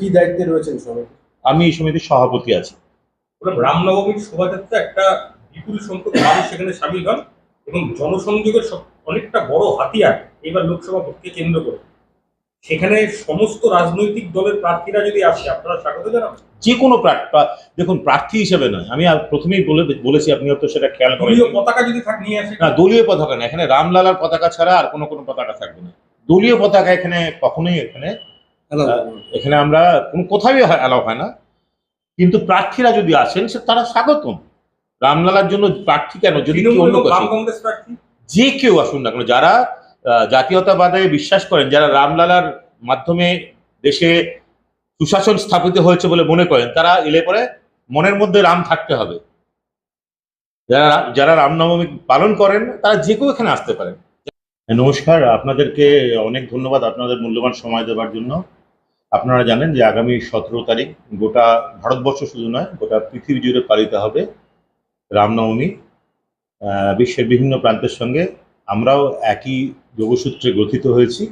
কি দায়িত্বে রয়েছেন সবাই আমি এই সমিতির সভাপতি আছি। রামনবমীর শোভাযাত্রা একটা বিপুল সংখ্যক মানুষ সেখানে সামিল হন এবং জনসংযোগের অনেকটা বড় হাতিয়ার এবার লোকসভা ভোটকে কেন্দ্র করে। সেখানে সমস্ত রাজনৈতিক দলের প্রার্থীরা যদি আসে আপনারা স্বাগত জানাবেন? যে কোনো দেখুন প্রার্থী হিসেবে নয়। আমি আর প্রথমেই বলে বলেছি আপনি হয়তো সেটা খেয়াল করেন দলীয় পতাকা যদি থাক নিয়ে আসে। না দলীয় পতাকা না এখানে রামলালার পতাকা ছাড়া আর কোনো কোনো পতাকা থাকবে না। দলীয় পতাকা এখানে কখনোই এখানে এখানে আমরা কোনো কোথাও অ্যালাউ হয় না। কিন্তু প্রার্থীরা যদি আসেন সে তারা স্বাগতম। রামলালার জন্য প্রার্থী কেন? যদি অন্য যে কেউ আসুন না কেন যারা আহ, জাতীয়তাবাদে বিশ্বাস করেন যারা রামলালার মাধ্যমে দেশে সুশাসন স্থাপিত হয়েছে বলে মনে করেন তারা এলে পরে মনের মধ্যে রাম থাকতে হবে। যারা যারা রামনবমী পালন করেন তারা যে কেউ এখানে আসতে পারেন। নমস্কার আপনাদেরকে অনেক ধন্যবাদ আপনাদের মূল্যবান সময় দেওয়ার জন্য। আপনারা জানেন যে আগামী সতেরো তারিখ গোটা ভারতবর্ষ শুধু নয়, গোটা পৃথিবী জুড়ে পালিত হবে রামনবমী। বিশ্বের বিভিন্ন প্রান্তের সঙ্গে আমরাও একই যোগসূত্রে গ্রথিত হয়েছি।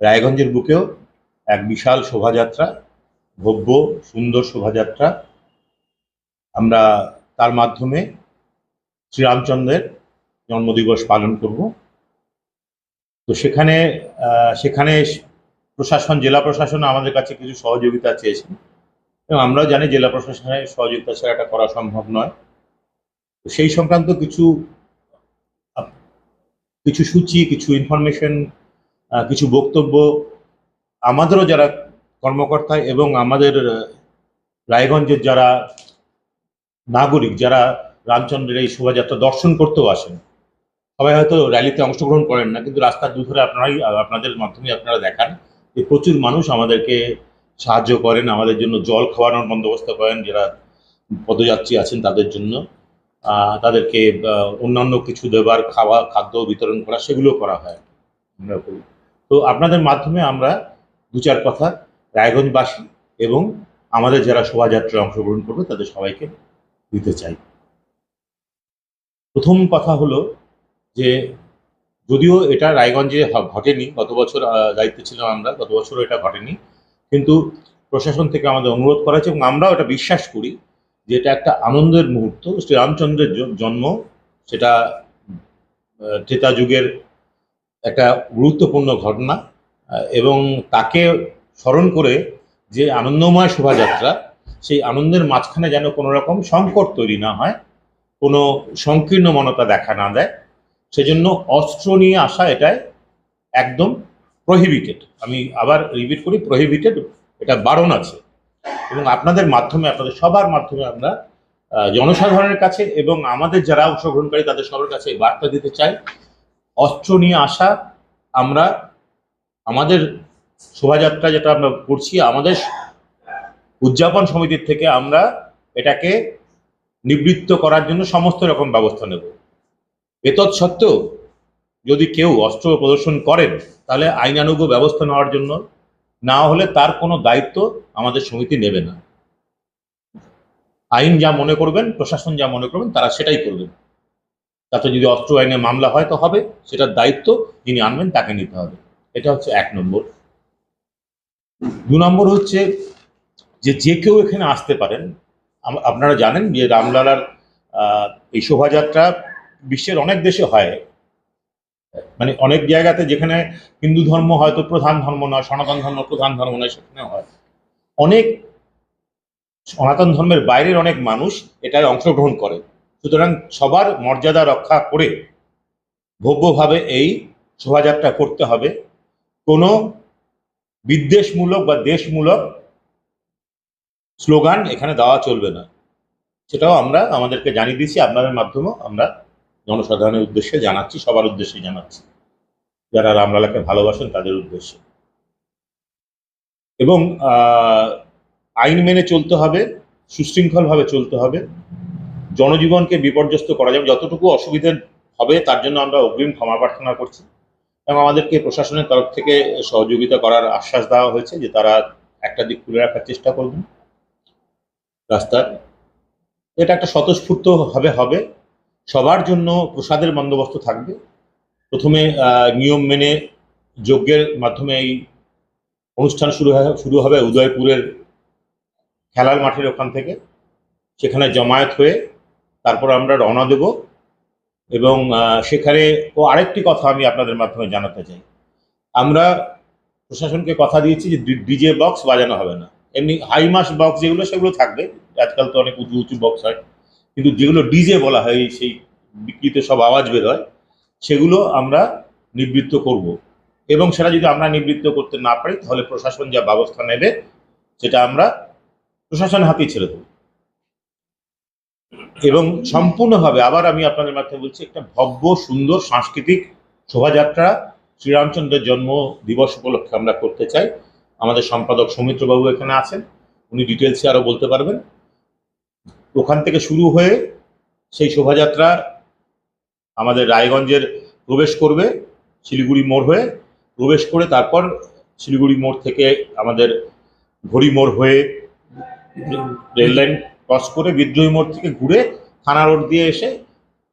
রায়গঞ্জের বুকেও এক বিশাল শোভাযাত্রা, ভব্য, সুন্দর শোভাযাত্রা। আমরা তার মাধ্যমে শ্রীরামচন্দ্রের জন্মদিবস পালন করব। তো সেখানে সেখানে প্রশাসন, জেলা প্রশাসন আমাদের কাছে কিছু সহযোগিতা চেয়েছেন এবং আমরাও জানি জেলা প্রশাসনের সহযোগিতা ছাড়া এটা করা সম্ভব নয়। সেই সংক্রান্ত কিছু কিছু সূচি, কিছু ইনফরমেশন কিছু বক্তব্য আমাদেরও যারা কর্মকর্তা এবং আমাদের রায়গঞ্জের যারা নাগরিক, যারা রামচন্দ্রের এই শোভাযাত্রা দর্শন করতেও আসেন, সবাই হয়তো র্যালিতে অংশগ্রহণ করেন না, কিন্তু রাস্তার দুধরে আপনারাই, আপনাদের মাধ্যমে আপনারা দেখান। যে প্রচুর মানুষ আমাদেরকে সাহায্য করেন, আমাদের জন্য জল খাওয়ানোর বন্দোবস্ত করেন, যারা পদযাত্রী আছেন তাদের জন্য। তাদেরকে অন্যান্য কিছু দেবার, খাওয়া, খাদ্য বিতরণ করা, সেগুলো করা হয়। আমরা করি তো আপনাদের মাধ্যমে আমরা দু চার কথা রায়গঞ্জবাসী এবং আমাদের যারা শোভাযাত্রায় অংশগ্রহণ করবে, তাদের সবাইকে দিতে চাই। প্রথম কথা হলো যে যদিও এটা রায়গঞ্জে ঘটেনি, গত বছর দায়িত্বে ছিলাম আমরা, গত বছরও এটা ঘটেনি। কিন্তু প্রশাসন থেকে আমাদের অনুরোধ করা হয়েছে এবং আমরাও এটা বিশ্বাস করি যে এটা একটা আনন্দের মুহূর্ত। শ্রীরামচন্দ্রের জন্ম, সেটা ত্রেতা যুগের একটা গুরুত্বপূর্ণ ঘটনা এবং তাকে স্মরণ করে যে আনন্দময় শোভাযাত্রা, সেই আনন্দের মাঝখানে যেন কোনো রকম সংকট তৈরি না হয়, কোনো সংকীর্ণ মনতা দেখা না দেয়। সেজন্য অস্ত্র নিয়ে আসা এটাই একদম প্রহিবিটেড আমি আবার রিপিট করি প্রহিবিটেড এটা বারণ আছে। এবং আপনাদের মাধ্যমে, আপনাদের সবার মাধ্যমে আমরা জনসাধারণের কাছে এবং আমাদের যারা অংশগ্রহণকারী, তাদের সবার কাছে বার্তা দিতে চাই, অস্ত্র নিয়ে আসা আমরা, আমাদের শোভাযাত্রা যেটা আমরা করছি, আমাদের উদযাপন সমিতির থেকে আমরা এটাকে নিবৃত্ত করার জন্য সমস্ত রকম ব্যবস্থা নেব। এতৎ সত্ত্বেও যদি কেউ অস্ত্র প্রদর্শন করেন, তাহলে আইনানুগ ব্যবস্থা নেওয়ার জন্য না হলে তার কোনো দায়িত্ব আমাদের সমিতি নেবে না। আইন যা মনে করবেন, প্রশাসন যা মনে করবেন, তারা সেটাই করবেন তাতে যদি অস্ত্র আইনে মামলা হয় তো হবে, সেটার দায়িত্ব যিনি আনবেন তাকে নিতে হবে। এটা হচ্ছে এক নম্বর। দু নম্বর হচ্ছে যে যে কেউ এখানে আসতে পারেন আপনারা জানেন যে রামলালার এই শোভাযাত্রা বিশ্বের অনেক দেশে হয়। মানে অনেক জায়গাতে যেখানে হিন্দু ধর্ম হয়তো প্রধান ধর্ম নয়, সনাতন ধর্ম প্রধান ধর্ম নয় সেখানে হয়। অনেক সনাতন ধর্মের বাইরের অনেক মানুষ এটায় অংশগ্রহণ করে। সুতরাং সবার মর্যাদা রক্ষা করে ভব্যভাবে এই শোভাযাত্রা করতে হবে। কোনো বিদ্বেষমূলক বা দেশমূলক স্লোগান এখানে দেওয়া চলবে না। সেটাও আমরা আমাদেরকে জানিয়ে দিয়েছি, আপনাদের মাধ্যমেও আমরা জনসাধারণের উদ্দেশ্যে জানাচ্ছি, সবার উদ্দেশ্যে জানাচ্ছি। যারা রামলালাকে ভালোবাসেন, তাদের উদ্দেশ্যে। এবং আইন মেনে চলতে হবে, সুশৃঙ্খলভাবে চলতে হবে। জনজীবনকে বিপর্যস্ত করা যাবে, যতটুকু অসুবিধে হবে, তার জন্য আমরা অগ্রিম ক্ষমা প্রার্থনা করছি। এবং আমাদেরকে প্রশাসনের তরফ থেকে সহযোগিতা করার আশ্বাস দেওয়া হয়েছে যে তারা একটা দিক খুলে রাখার চেষ্টা করবেন। রাস্তার, এটা একটা স্বতঃস্ফূর্ত ভাবে হবে। সবার জন্য প্রসাদের বন্দোবস্ত থাকবে। প্রথমে নিয়ম মেনে যজ্ঞের মাধ্যমে এই অনুষ্ঠান শুরু হয়, শুরু হবে উদয়পুরের খেলার মাঠের ওখান থেকে। সেখানে জমায়েত হয়ে তারপর আমরা রওনা দেব এবং সেখানে ও আরেকটি কথা আমি আপনাদের মাধ্যমে জানাতে চাই। আমরা প্রশাসনকে কথা দিয়েছি যে ডিজে বক্স বাজানো হবে না। এমনি হাই মাস বক্স যেগুলো, সেগুলো থাকবে। আজকাল তো অনেক উঁচু উঁচু বক্স হয়। কিন্তু যেগুলো ডিজে বলা হয়, সেই বিকৃত সব আওয়াজ বের হয় সেগুলো আমরা নিবৃত্ত করব। এবং সেটা যদি আমরা নিবৃত্ত করতে না পারি, তাহলে প্রশাসন যা ব্যবস্থা নেবে, সেটা আমরা প্রশাসন হাতেই ছেড়ে দেবো। এবং সম্পূর্ণভাবে আবার আমি আপনাদের মাধ্যমে বলছি, একটা ভব্য, সুন্দর সাংস্কৃতিক শোভাযাত্রা শ্রীরামচন্দ্রের জন্ম দিবস উপলক্ষে আমরা করতে চাই। আমাদের সম্পাদক সৌমিত্রবাবু এখানে আছেন, উনি ডিটেলসে আরও বলতে পারবেন। ওখান থেকে শুরু হয়ে সেই শোভাযাত্রা আমাদের রায়গঞ্জের প্রবেশ করবে, শিলিগুড়ি মোড় হয়ে প্রবেশ করে তারপর শিলিগুড়ি মোড় থেকে আমাদের ঘড়ি মোড় হয়ে রেললাইন ক্রস করে বিদ্রোহী মোড় থেকে ঘুরে থানা রোড দিয়ে এসে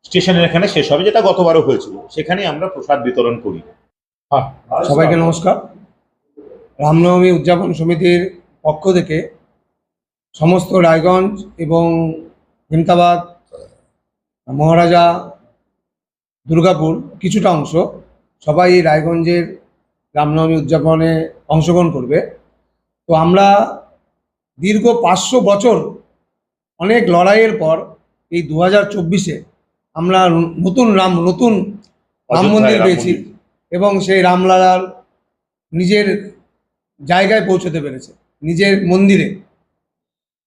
স্টেশনের এখানে শেষ হবে, যেটা গতবারও হয়েছিল। সেখানে আমরা প্রসাদ বিতরণ করি। সবাইকে নমস্কার। রামনবমী উদযাপন সমিতির পক্ষ থেকে সমস্ত রায়গঞ্জ এবং হেমতাবাদ মহারাজা দুর্গাপুর কিছুটা অংশ সবাই এই রায়গঞ্জের রামনবমী উদযাপনে অংশগ্রহণ করবে। তো আমরা দীর্ঘ পাঁচশো বছর অনেক লড়াইয়ের পর এই দু হাজার চব্বিশে আমরা নতুন রাম নতুন রাম মন্দির পেয়েছি এবং সেই রামলালার নিজের জায়গায় পৌঁছতে পেরেছে নিজের মন্দিরে।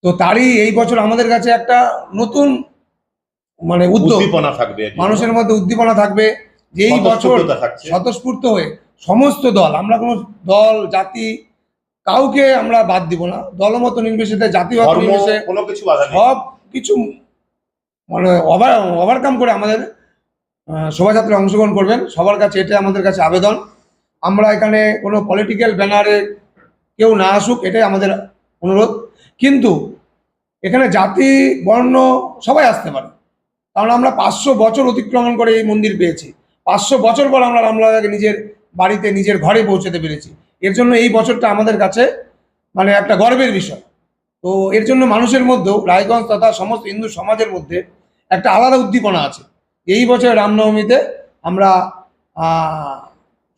তো তারই এই বছর আমাদের কাছে একটা নতুন মানে উদ্যোগ। উদ্দীপনা থাকবে মানুষের মধ্যে উদ্দীপনা থাকবে যে এই বছর স্বতঃস্ফূর্ত হয়ে সমস্ত দল আমরা কোনো দল জাতি কাউকে আমরা বাদ দিব না। দলমত নির্বিশেষে জাতিগত ধর্ম নির্বিশেষে কোনো কিছু বাধা সব কিছু মানে ওভার ওভারকাম করে আমাদের শোভাযাত্রায় অংশগ্রহণ করবেন। সবার কাছে এটা আমাদের কাছে আবেদন। আমরা এখানে কোনো পলিটিক্যাল ব্যানারে কেউ না আসুক এটাই আমাদের অনুরোধ। কিন্তু এখানে জাতি, বর্ণ সবাই আসতে পারে। কারণ আমরা পাঁচশো বছর অতিক্রমণ করে এই মন্দির পেয়েছি। পাঁচশো বছর পর আমরা রামলালাকে নিজের বাড়িতে, নিজের ঘরে পৌঁছতে পেরেছি। এর জন্য এই বছরটা আমাদের কাছে মানে একটা গর্বের বিষয়। তো এর জন্য মানুষের মধ্যেও, রায়গঞ্জ তথা সমস্ত হিন্দু সমাজের মধ্যে একটা আলাদা উদ্দীপনা আছে। এই বছর রামনবমীতে আমরা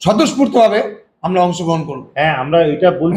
স্বতঃস্ফূর্তভাবে আমরা অংশগ্রহণ করব। হ্যাঁ আমরা এটা বলছি